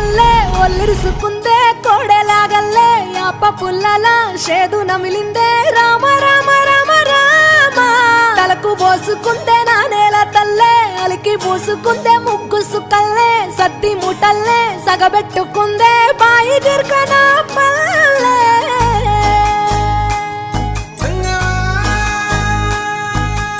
పూసుకుందే కోడెలాగల్లే అప్ప పుల్లల షేదు నమిలిందే. రామ రామ రామ రామ. తలకు పోసుకుందే నా నేల తల్లే అలికి పూసుకుందే ముగ్గు సుక్కల్లే సత్తి ముటల్లే సగబెట్టుకుందే బాయి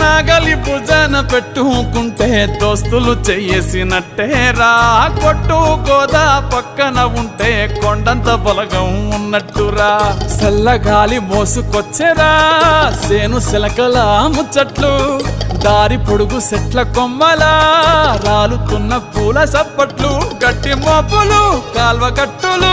నాగలి భుజాన పెట్టుకుంటే దోస్తులు చెయ్యేసినట్టేరా కొట్టు గోదా పక్కన ఉంటే కొండంత బలగం ఉన్నట్టురా చల్లగాలి మోసుకొచ్చేరా సేను శిలకల ముచ్చట్లు దారి పొడుగు సెట్ల కొమ్మలా. రాలుతున్న పూల సప్పట్లు గట్టి మోపులు కాల్వ కట్టులు.